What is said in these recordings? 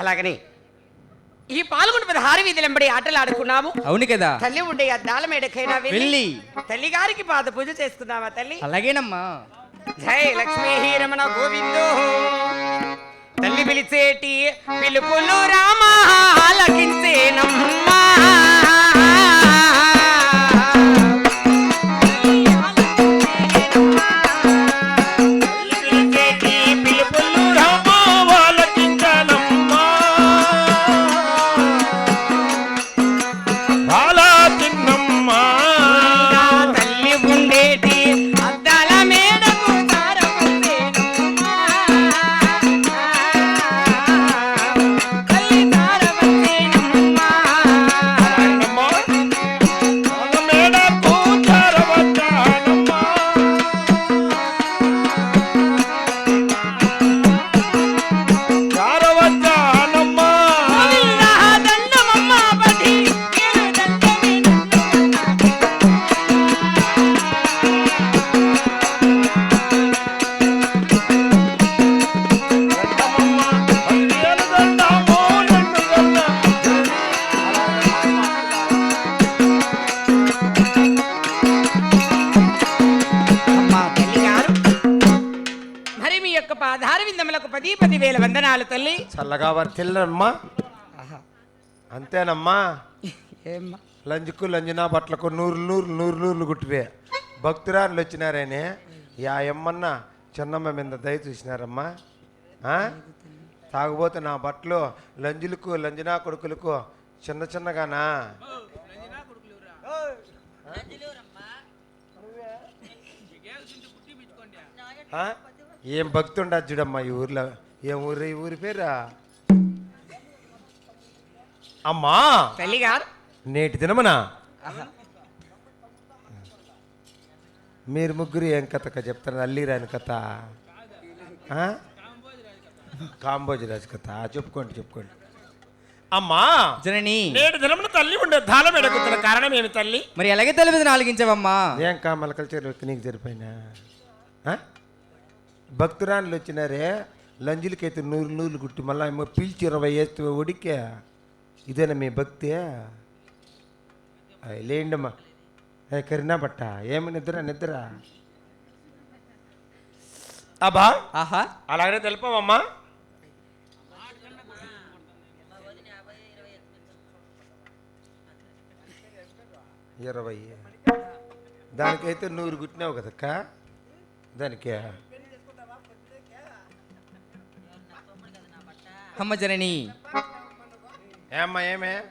అలాగని. ఈ పాల్గొండ వీధి వీధులెంబడి ఆటలు ఆడుకున్నాము. అవును కదా. తల్లి ఉండే ఆ మేడకైనా వెళ్ళి వెళ్ళి. తల్లి గారికి పాద పూజ చేసుకుందామా తల్లి? అలాగేనమ్మా. జై లక్ష్మీ రమణ గోవిందో. తల్లి పిలిచేటి పిలుపులు రామా వందనాలు తల్లి. చల్లగా వర్తిల్లమ్మా అంతేనమ్మా. ఏమ్మా. లంజుకు లంజనా బట్టలకు నూరు నూరు నూరు నూరులు గుట్టివే భక్తురాలు వచ్చినారని. యా ఎమ్మన్న చిన్నమ్మ మీద దయ చూసినారమ్మా. ఆ? తాగుబోతే నా బట్టలు లంజులకు లంజనా కొడుకులకు చిన్న చిన్నగానా? ఆ? ఏం భక్తి ఉండదు చూడమ్మా ఈ ఊర్లో. ఏం ఊరు ఈ ఊరి పేరా? అమ్మా! తల్లి గారు నేటి దినమనా? మీరు ముగ్గురు ఏం కథక చెప్తారు అల్లిరాని కథ? ఆ? కాంబోజరాజు కథ? చెప్పుకోండి చెప్పుకోండి. అమ్మా! జనని! నేటి దినమున తల్లి ఉండే ధాలం ఎడగుతున్న కారణం ఏమి తల్లి? మరి ఎలాగే తెలియదు నాలుగించవమ్మా? ఏం కామలకలు చెరువు నీకు సరిపోయినా? ఆ? భక్తురాన్లు వచ్చినారే లంజులకైతే నూరు నూరు గుట్టి మళ్ళా ఏమో పీల్చి ఇరవై వేస్తే ఉడికే. ఇదేనా మీ భక్తి? లేండమ్మా. ఏ కరీనా బట్ట ఏమి నిద్ర నిద్ర. అబ్బా! ఆహా. అలాగనే తెలుపమమ్మా ఇరవై. దానికైతే నూరు గుట్టినావు కదక్క? దానికే? అమ్మ జనని ఏమ్మా ఏమే?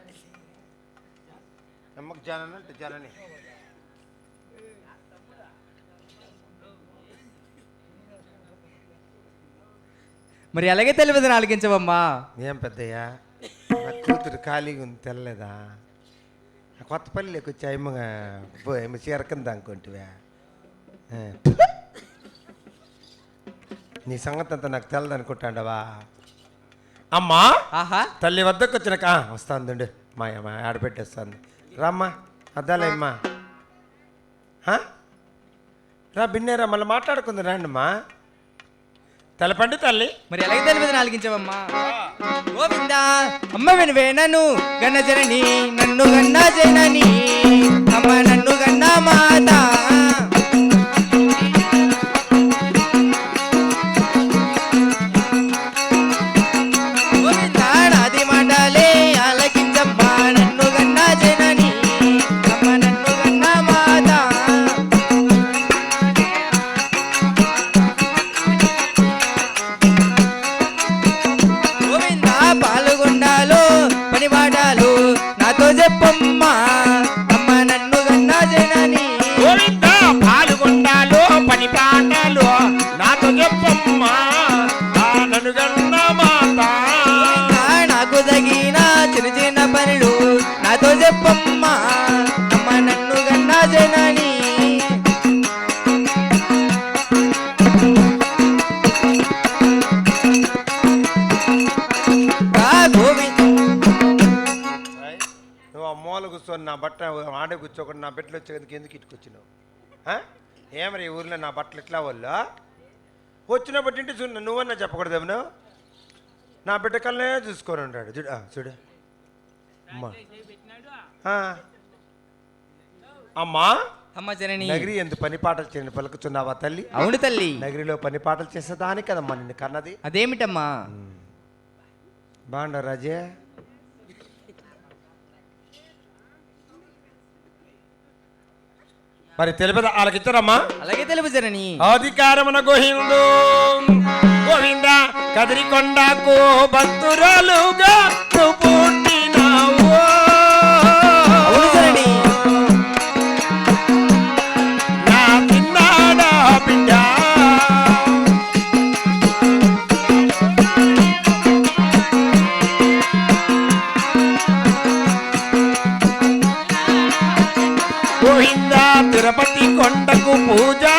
అమ్మకు జనని అంటే జనని. మరి ఎలాగే తెలియదు నాలుగించవమ్మా? ఏం పెద్దయ్యా? నా కూతురు ఖాళీగా ఉంది తెల్లలేదా? కొత్త వచ్చి అమ్మగా ఏమో చీరకంది అనుకుంటువా. నీ సంగతి అంతా నాకు తెల్లదు అనుకుంటాండవా అమ్మా? ఆహా. తల్లి వద్దకు వచ్చినాక "ఆ, వస్తాందండి. మా అమ్మ ఆడపెట్టేస్తాను రామ్మా అద్దాలేమ్మా? రా బిన్నేరా మళ్ళీ మాట్లాడుకుంది రాండమ్మా తెలపండి తల్లి. మరి ఎలాగే తెలియదు నాలుగించవమ్మా? గోవిందా అమ్మ వినవే నన్ను గన్న జనని నన్ను గన్న జనని అమ్మ నన్ను గన్న మాత కూర్చొని నా బట్ట ఆడే కూర్చోకుండా నా బిడ్డలు వచ్చేందుకు ఎందుకు ఇటుకొచ్చినావు? ఏమరి ఈ ఊర్లో నా బట్టలు ఎట్లా వాళ్ళు వచ్చినప్పటి ఇంటి చూడు నువ్వన్నా చెప్పకూడదేమో నా బిడ్డ కల్లే చూసుకొని ఉంటాడు చూడు చూడు. అమ్మా. అమ్మా. అమ్మ జనని. నగరి ఎందు పని పాటలు చేయని పలుకుతున్నావా తల్లి? అవును తల్లి. నగరిలో పని పాటలు చేసేదాని కదమ్మా నిన్ను కన్నది. అదేమిటమ్మా? బాగుండ రాజే? మరి తెలిపద వాళ్ళకిచ్చారమ్మా? అలాగే తెలుపు జనని అధికారమున గోహిందు గోవింద కదిరికొండకు భక్తురాలుగా నువ్వు తిరుపతి కొండకు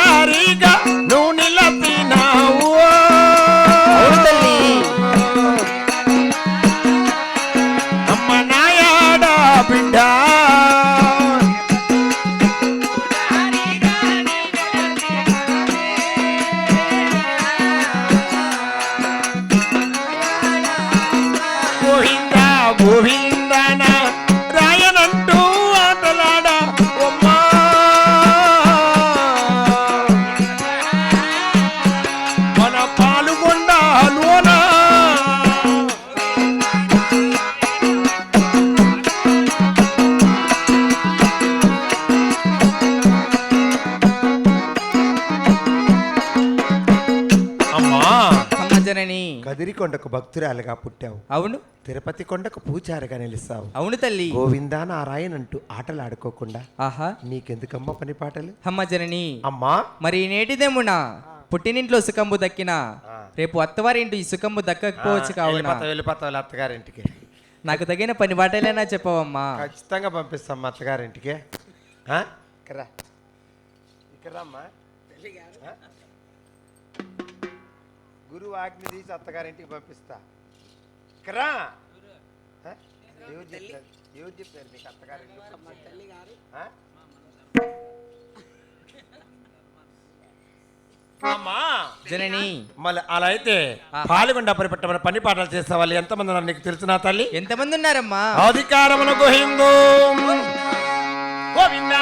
కదిరికొండకు భక్తురాలుగా పుట్టావు. అవును. తిరుపతి కొండకు పూజారిగా నిలుస్తావు. అవును తల్లి. గోవిందా నారాయణ అంటూ ఆటలాడుకోకుండా ఆహా. నీకెందుకమ్మ పని పాటలు? అమ్మ జనని. అమ్మా. మరి నేటిదేమునా పుట్టినింట్లో సుఖంబు దక్కిన రేపు అత్తవారింటి ఈ సుఖంబు దక్కకపోవచ్చు కావున. వెళ్ళిపోతావు వెళ్ళిపోతావు అత్తగారింటికి. నాకు తగిన పని బాటలేనా చెప్పవమ్మా. ఖచ్చితంగా పంపిస్తాం అత్తగారింటికి. ఆ? ఇక్కడ? గురువు ఆజ్ఞ తీసి అత్తగారింటికి పంపిస్తా. ఇక్కడ రా. ఆ? ఎవరు చెప్పారు ఎవరు చెప్పారు నీకు అత్తగారింటికి ఆ? అమ్మా! జనని. మళ్ళీ అలా అయితే పాల్గొండ పరిపెట్టమని పని పాటలు చేసే వాళ్ళు ఎంతమంది ఉన్నారు నీకు తెలుసు నా తల్లి? ఎంతమంది ఉన్నారమ్మా? అధికారమునకు హిందూ. గోవింద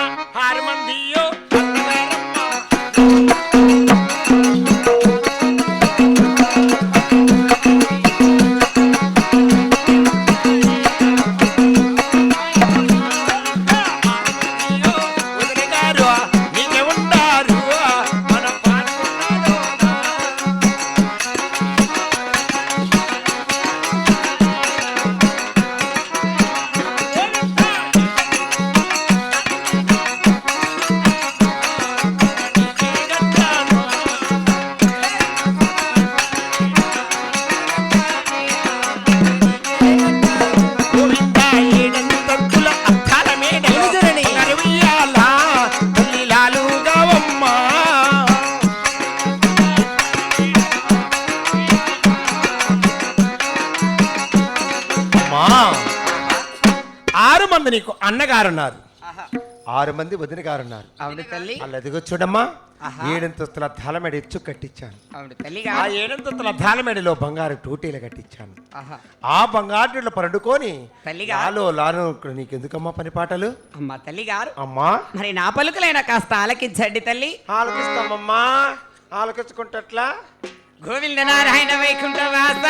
అన్నగారున్నారు. ఆరు మంది వదిన గారున్నారు అవును తల్లి. చూడమ్మా. ఏడంతస్తుల ధాలమెడ ఎచ్చు కట్టించాను. అవును తల్లి ఆ ఏడంతస్తుల ధాలమెడలో బంగారు టూటీలు కట్టించాను. ఆ బంగారులో పండుకొని తల్లిగా. లాలో లాను నీకెందుకమ్మా పని పాటలు? అమ్మ తల్లి గారు. అమ్మా. మరి నా పలుకులైనా కాస్త ఆలకించండి తల్లి. ఆలకిస్తామమ్మా. ఆలకించుకుంటట్లా? గోవింద నారాయణ వైకుంఠ వాస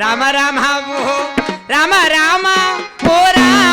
రామ రామ ఓ రామ రామ ఓ రామ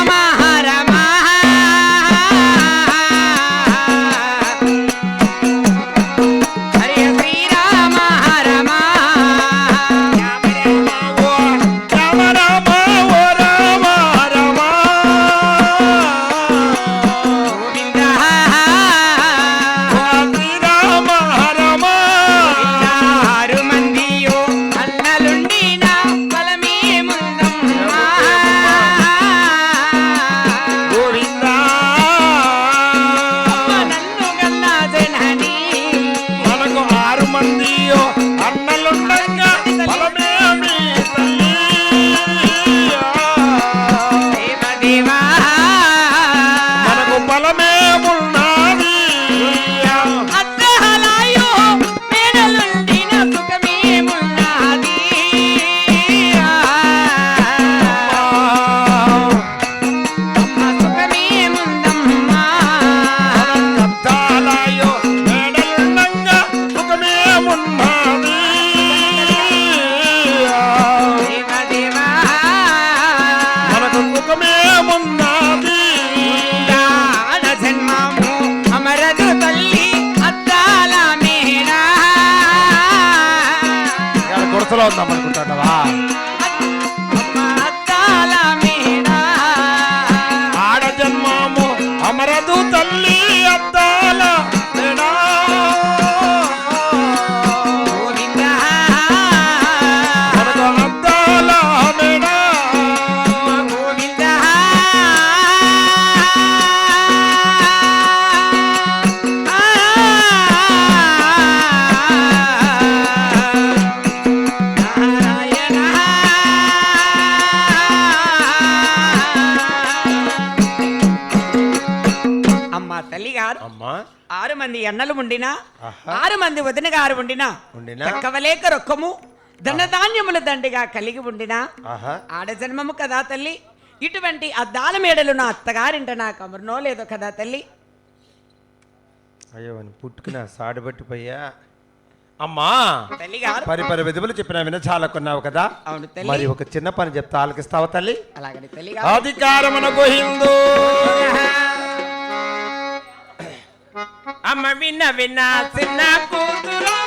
గారు అమ్మా. ఆరు మంది అన్నలు ఉండినా. ఆరు మంది వదిన గారు ఉండినా? తక్కవలేక రొక్కము ధనధాన్యములు దండిగా కలిగి ఉండినా ఆహా. ఆడ జన్మము కదా తల్లి. ఇటువంటి అద్దాల మేడలు నా అత్తగారింట నాకు అమరునో లేదో కదా తల్లి. అయ్యో అని పుట్టుకున్న సాడుబట్టిపోయా అమ్మా. పరి పరి విధులు చెప్పిన వినచాలకున్నావు కదా. అవును మరి తల్లి ఒక చిన్న పని చెప్తా ఆలకిస్తావా తల్లి? అలాగని తల్లి గారు. అధికారమునకు హిందూ. అమ్మ విన్న విన్న చిన్న కూతురు